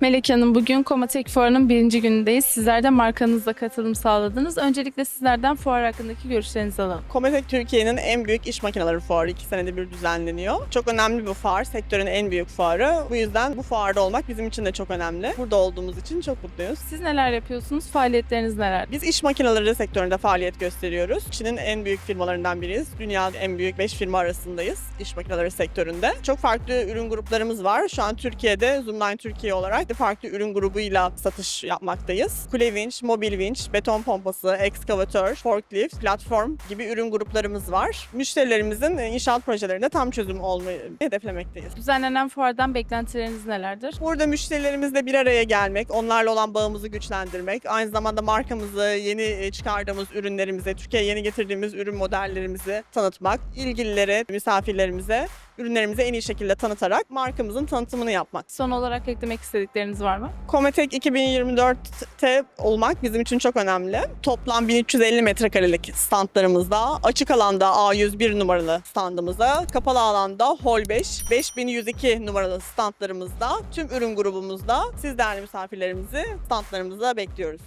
Melek Hanım bugün Komatek Fuarı'nın birinci günündeyiz. Sizler de markanızla katılım sağladınız. Öncelikle sizlerden fuar hakkındaki görüşlerinizi alalım. Cometec Türkiye'nin en büyük iş makineleri fuarı iki senede bir düzenleniyor. Çok önemli bir fuar, sektörün en büyük fuarı. Bu yüzden bu fuarda olmak bizim için de çok önemli. Burada olduğumuz için çok mutluyuz. Siz neler yapıyorsunuz? Faaliyetleriniz neler? Biz iş makineleri sektöründe faaliyet gösteriyoruz. Çin'in en büyük firmalarından biriyiz. Dünyada en büyük 5 firma arasındayız iş makineleri sektöründe. Çok farklı ürün gruplarımız var. Şu an Türkiye'de Zoomline Türkiye olarak da farklı ürün grubuyla satış yapmaktayız. Kule vinç, mobil vinç, beton pompası, ekskavatör, forklift, platform gibi ürün gruplarımız var. Müşterilerimizin inşaat projelerinde tam çözüm olmayı hedeflemekteyiz. Düzenlenen fuardan beklentileriniz nelerdir? Burada müşterilerimizle bir araya gelmek, onlarla olan bağımızı güçlendirmek, aynı zamanda markamızı, yeni e, çıkardığımız ürünlerimize, Türkiye'ye yeni getirdiğimiz ürün modellerimizi tanıtmak, ilgililere, misafirlerimize ürünlerimizi en iyi şekilde tanıtarak markamızın tanıtımını yapmak. Son olarak eklemek istedikleriniz var mı? Cometec 2024'te olmak bizim için çok önemli. Toplam 1350 metrekarelik standlarımızda, açık alanda A101 numaralı standımızda, kapalı alanda Hall 5, 5102 numaralı standlarımızda, tüm ürün grubumuzda siz değerli misafirlerimizi standlarımızda bekliyoruz.